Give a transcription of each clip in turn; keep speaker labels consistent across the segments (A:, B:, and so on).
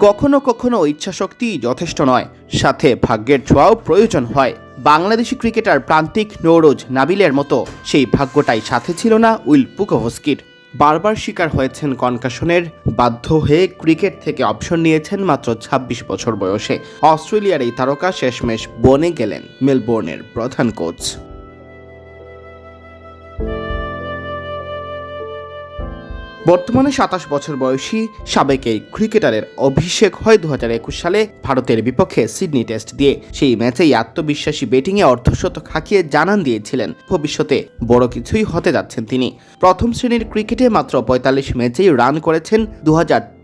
A: কখনো কখনো ইচ্ছাশক্তি যথেষ্ট নয়। সাথে ভাগ্যের ছোঁয়াও প্রয়োজন হয়। বাংলাদেশি ক্রিকেটার প্রান্তিক নৌরোজ নাবিলের মতো সেই ভাগ্যটাই সাথে ছিল না উইল পুকোভস্কির। বারবার শিকার হয়েছেন কনকাশনের, বাধ্য হয়ে ক্রিকেট থেকে অপশন নিয়েছেন মাত্র ২৬ বছর বয়সে। অস্ট্রেলিয়ার এই তারকা শেষমেশ বনে গেলেন, মেলবোর্নের প্রধান কোচ। বর্তমানে সাতাশ বছর বয়সী সাবেক এই ক্রিকেটারের অভিষেক হয় দু হাজার একুশ সালে ভারতের বিপক্ষে সিডনি টেস্ট দিয়ে। সেই ম্যাচেই আত্মবিশ্বাসী ব্যাটিংয়ে অর্ধশতক হাঁকিয়ে জানান দিয়েছিলেন। ভবিষ্যতে বড় কিছুই হতে যাচ্ছেন তিনি। প্রথম শ্রেণির ক্রিকেটে মাত্র পঁয়তাল্লিশ ম্যাচেই রান করেছেন দু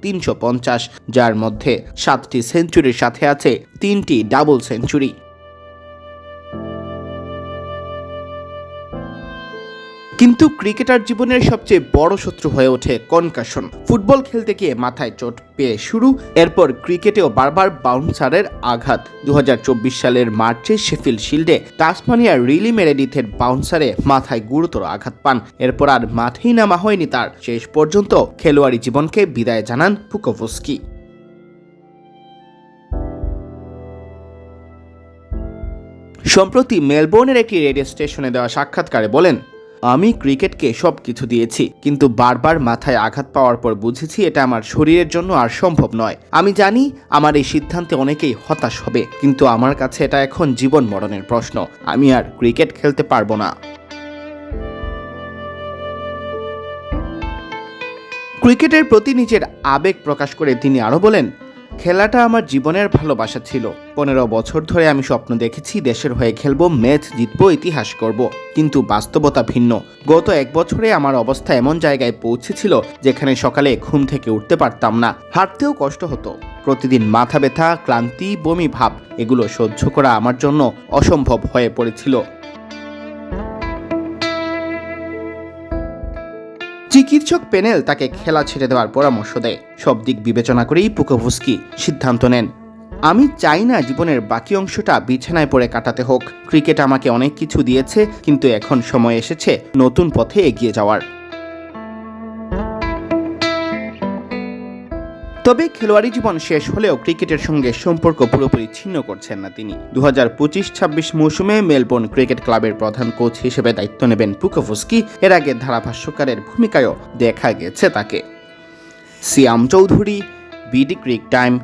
A: তিনশো পঞ্চাশ, যার মধ্যে সাতটি সেঞ্চুরির সাথে আছে তিনটি ডাবল সেঞ্চুরি। কিন্তু ক্রিকেটার জীবনের সবচেয়ে বড় শত্রু হয়ে ওঠে কনকাশন ফুটবল খেলতে গিয়ে মাথায় চোট পেয়ে শুরু, এরপর ক্রিকেটেও বারবার বাউন্সারের আঘাত। দু হাজার চব্বিশ সালের মার্চে শেফিল শিল্ডে টাসমানিয়ার রিলি মেরেডিথের বাউন্সারে মাথায় গুরুতর আঘাত পান। এরপর আর মাঠেই নামা হয়নি তার। শেষ পর্যন্ত খেলোয়াড়ি জীবনকে বিদায় জানান পুকোভস্কি। সম্প্রতি মেলবোর্নের একটি রেডিও স্টেশনে দেওয়া সাক্ষাৎকারে বলেন আমি ক্রিকেটকে সব কিছু দিয়েছি, কিন্তু বারবার মাথায় আঘাত পাওয়ার পর বুঝেছি এটা আমার শরীরের জন্য আর সম্ভব নয়। আমি জানি আমার এই সিদ্ধান্তে অনেকেই হতাশ হবে, কিন্তু আমার কাছে এটা এখন জীবন মরণের প্রশ্ন। আমি আর ক্রিকেট খেলতে পারব না। ক্রিকেটের প্রতি নিজের আবেগ প্রকাশ করে তিনি আরও বলেন খেলাটা আমার জীবনের ভালোবাসা ছিল। পনেরো বছর ধরে আমি স্বপ্ন দেখেছি দেশের হয়ে খেলব, ম্যাচ জিতবো, ইতিহাস করব কিন্তু বাস্তবতা ভিন্ন। গত এক বছরে আমার অবস্থা এমন জায়গায় পৌঁছেছিল যেখানে সকালে ঘুম থেকে উঠতে পারতাম না। হাঁটতেও কষ্ট হতো। প্রতিদিন মাথা ব্যথা, ক্লান্তি, বমি ভাব, এগুলো সহ্য করা আমার জন্য অসম্ভব হয়ে পড়েছিল। চিকিৎসক প্যানেল তাকে খেলা ছেড়ে দেওয়ার পরামর্শ দেয়। সব দিক বিবেচনা করেই পুকোভুস্কি সিদ্ধান্ত নেন। আমি চাই না জীবনের বাকি অংশটা বিছানায় পড়ে কাটাতে হোক। ক্রিকেট আমাকে অনেক কিছু দিয়েছে, কিন্তু এখন সময় এসেছে নতুন পথে এগিয়ে যাওয়ার। তবে খেলোয়াড়ি জীবন শেষ হলেও ক্রিকেটের সঙ্গে সম্পর্ক পুরোপুরি ছিন্ন করছেন না তিনি। দু হাজার পঁচিশ ছাব্বিশ মৌসুমে মেলবোর্ন ক্রিকেট ক্লাবের প্রধান কোচ হিসেবে দায়িত্ব নেবেন পুকোফুস্কি এর আগে ধারাভাষ্যকারের ভূমিকায়ও দেখা গেছে তাকে। Siam Chowdhury, BD Crick Time.